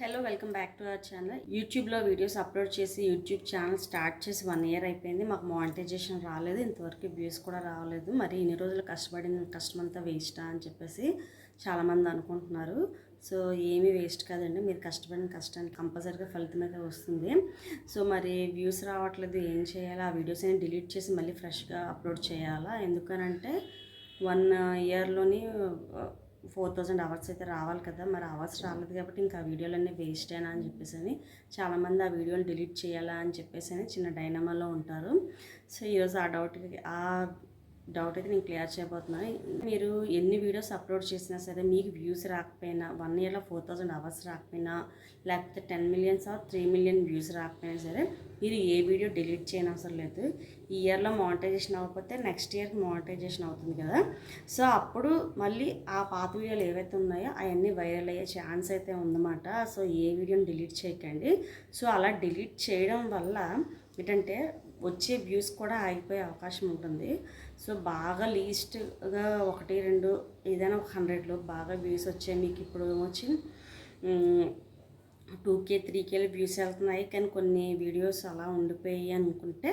Hello welcome back to our channel. యూట్యూబ్లో videos upload చేసి YouTube channel start చేసి one year అయిపోయింది. మాకు మానిటైజేషన్ రాలేదు. ఇంతవరకు వ్యూస్ కూడా రాలేదు. మరి ఇన్ని రోజులు కష్టపడిన కష్టం అంతా వేస్టా అని చెప్పేసి చాలామంది అనుకుంటున్నారు. సో ఏమీ వేస్ట్ కాదండి. మీరు కష్టపడిన కష్టానికి కంపల్సరీగా ఫలితం అయితే వస్తుంది. సో మరి వ్యూస్ రావట్లేదు. ఏం చేయాలి? ఆ వీడియోస్ అయినా డిలీట్ చేసి మళ్ళీ ఫ్రెష్గా అప్లోడ్ చేయాలా? ఎందుకనంటే వన్ ఇయర్లోని ఫోర్ థౌజండ్ అవర్స్ అయితే రావాలి కదా మరి అవర్స్ రాలేదు కాబట్టి ఇంకా వీడియోలన్నీ వేస్ట్ వేస్టేనా అని చెప్పేసి అని చాలామంది ఆ వీడియోలు డిలీట్ చేయాలా అని చెప్పేసి అని చిన్న డైనమాలో ఉంటారు. సో ఈరోజు ఆ డౌట్కి ఆ డౌట్ అయితే నేను క్లియర్ చేయబోతున్నాను మీరు ఎన్ని వీడియోస్ అప్లోడ్ చేసినా సరే మీకు వ్యూస్ రాకపోయినా వన్ ఇయర్లో ఫోర్ థౌజండ్ అవర్స్ రాకపోయినా లేకపోతే ten millions or three million views రాకపోయినా సరే మీరు ఏ వీడియో డిలీట్ చేయని అవసరం లేదు. ఈ ఇయర్లో మానిటైజేషన్ అవ్వకపోతే నెక్స్ట్ ఇయర్కి మానిటైజేషన్ అవుతుంది కదా. సో అప్పుడు మళ్ళీ ఆ పాత వీడియోలు ఏవైతే ఉన్నాయో అవన్నీ వైరల్ అయ్యే ఛాన్స్ అయితే ఉందన్నమాట. సో ఏ వీడియోని డిలీట్ చేయకండి. సో అలా డిలీట్ చేయడం వల్ల ఏంటంటే వచ్చే వ్యూస్ కూడా ఆగిపోయే అవకాశం ఉంటుంది. సో బాగా లీస్ట్గా ఒకటి రెండు ఏదైనా ఒక హండ్రెడ్లో బాగా వ్యూస్ వచ్చాయి. మీకు ఇప్పుడు వచ్చి టూ కే త్రీ కేలో వ్యూస్ వెళ్తున్నాయి. కానీ కొన్ని వీడియోస్ అలా ఉండిపోయాయి అనుకుంటే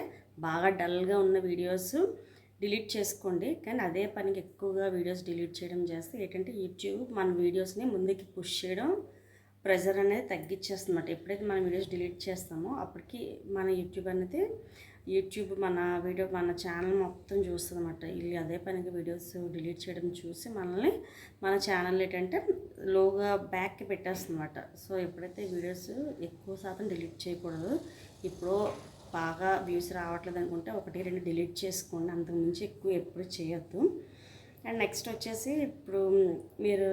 బాగా డల్గా ఉన్న వీడియోస్ డిలీట్ చేసుకోండి. కానీ అదే పనికి ఎక్కువగా వీడియోస్ డిలీట్ చేయడం చేస్తే ఏంటంటే యూట్యూబ్ మన వీడియోస్ని ముందుకి పుష్ చేయడం ప్రెజర్ అనేది తగ్గించేస్తుందన్నమాట. ఎప్పుడైతే మనం వీడియోస్ డిలీట్ చేస్తామో అప్పటికి మన యూట్యూబ్ అనేది యూట్యూబ్ మన వీడియో మన ఛానల్ మొత్తం చూస్తుంది అనమాట వీళ్ళు అదే పనికి వీడియోస్ డిలీట్ చేయడం చూసి మనల్ని మన ఛానల్ ఏంటంటే లోగా బ్యాక్కి పెట్టేస్తుందన్నమాట. సో ఎప్పుడైతే వీడియోస్ ఎక్కువ శాతం డిలీట్ చేయకూడదు ఇప్పుడు బాగా వ్యూస్ రావట్లేదు అనుకుంటే ఒకటి రెండు డిలీట్ చేసుకోండి. అంతకుమించి ఎక్కువ ఎప్పుడు చేయొద్దు. అండ్ నెక్స్ట్ వచ్చేసి ఇప్పుడు మీరు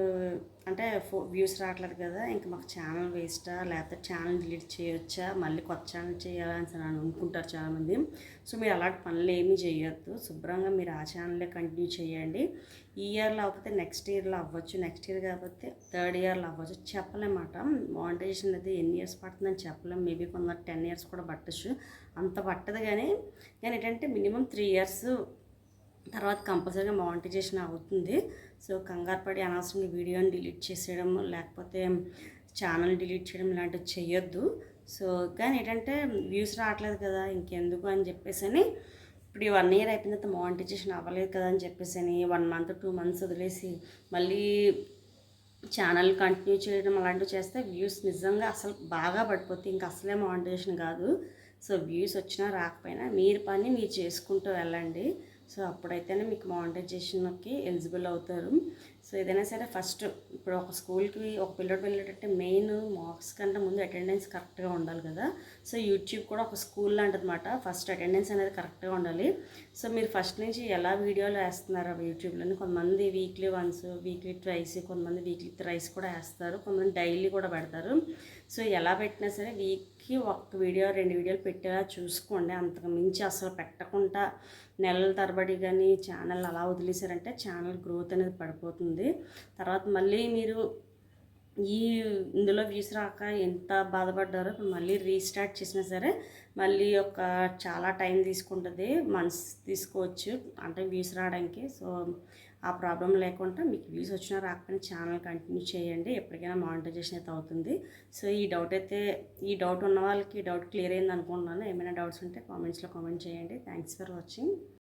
అంటే ఫో వ్యూస్ రావట్లేదు కదా ఇంకా మాకు ఛానల్ వేస్టా? లేకపోతే ఛానల్ డిలీట్ చేయొచ్చా? మళ్ళీ కొత్త ఛానల్ చేయాలని అని అనుకుంటారు చాలామంది. సో మీరు అలాంటి పనులు ఏమీ చేయొద్దు. శుభ్రంగా మీరు ఆ ఛానలే కంటిన్యూ చేయండి. ఈ ఇయర్లో అవ్వకపోతే నెక్స్ట్ ఇయర్లో అవ్వచ్చు. నెక్స్ట్ ఇయర్ కాకపోతే థర్డ్ ఇయర్లో అవ్వచ్చు. చెప్పలేమాట. మానిటైజేషన్ అనేది ఎన్ని ఇయర్స్ పడుతుందని చెప్పలేం. మేబీ కొంత టెన్ ఇయర్స్ కూడా పట్టచ్చు. అంత పట్టదు కానీ కానీ ఏంటంటే మినిమం త్రీ ఇయర్స్ తర్వాత కంపల్సరీగా మానిటైజేషన్ అవుతుంది. సో కంగారు పడి అనవసరంగా వీడియోని డిలీట్ చేసేయడం లేకపోతే ఛానల్ డిలీట్ చేయడం ఇలాంటివి చేయొద్దు సో కానీ ఏంటంటే వ్యూస్ రావట్లేదు కదా ఇంకెందుకు అని చెప్పేసి అని ఇప్పుడు ఈ వన్ ఇయర్ అయిపోయిన తర్వాత మానిటైజేషన్ అవ్వలేదు కదా అని చెప్పేసి అని వన్ మంత్ టూ మంత్స్ వదిలేసి మళ్ళీ ఛానల్ కంటిన్యూ చేయడం అలాంటివి చేస్తే వ్యూస్ నిజంగా అసలు బాగా పడిపోతే ఇంకా అసలే మానిటైజేషన్ కాదు. సో వ్యూస్ వచ్చినా రాకపోయినా మీరు పని మీరు చేసుకుంటూ వెళ్ళండి. సో అప్పుడైతేనే మీకు మానిటైజేషన్కి ఎలిజిబుల్ అవుతారు. సో ఏదైనా సరే ఫస్ట్ ఇప్పుడు ఒక స్కూల్కి ఒక పిల్లడు వెళ్ళేటంటే మెయిన్ మార్క్స్ కంటే ముందు అటెండెన్స్ కరెక్ట్గా ఉండాలి కదా. సో యూట్యూబ్ కూడా ఒక స్కూల్ లాంటిదన్నమాట. ఫస్ట్ అటెండెన్స్ అనేది కరెక్ట్గా ఉండాలి. సో మీరు ఫస్ట్ నుంచి ఎలా వీడియోలు వేస్తున్నారు యూట్యూబ్లోని కొంతమంది వీక్లీ వన్స్ వీక్లీ ట్రైస్ కొంతమంది వీక్లీ థ్రైస్ కూడా వేస్తారు. కొంతమంది డైలీ కూడా పెడతారు. సో ఎలా పెట్టినా సరే వీక్కి ఒక వీడియో రెండు వీడియోలు పెట్టేలా చూసుకోండి. అంతకు మించి అసలు పెట్టకుండా నెలల తరబడి కానీ ఛానల్ అలా వదిలేశారంటే ఛానల్ గ్రోత్ అనేది పడిపోతుంది. తర్వాత మళ్ళీ మీరు ఈ ఇందులో వ్యూస్ రాక ఎంత బాధపడ్డారో ఇప్పుడు మళ్ళీ రీస్టార్ట్ చేసినా సరే మళ్ళీ ఒక చాలా టైం తీసుకుంటుంది మంత్స్ తీసుకోవచ్చు. అంటే వ్యూస్ రావడానికి సో ఆ ప్రాబ్లం లేకుండా మీకు వ్యూస్ వచ్చినా రాకపోయినా ఛానల్ కంటిన్యూ చేయండి. ఎప్పటికైనా మానిటైజేషన్ అయితే అవుతుంది. సో ఈ డౌట్ అయితే ఈ డౌట్ ఉన్న వాళ్ళకి డౌట్ క్లియర్ అయింది అనుకుంటున్నాను. ఏమైనా డౌట్స్ ఉంటే కామెంట్స్లో కామెంట్ చేయండి. Thanks for watching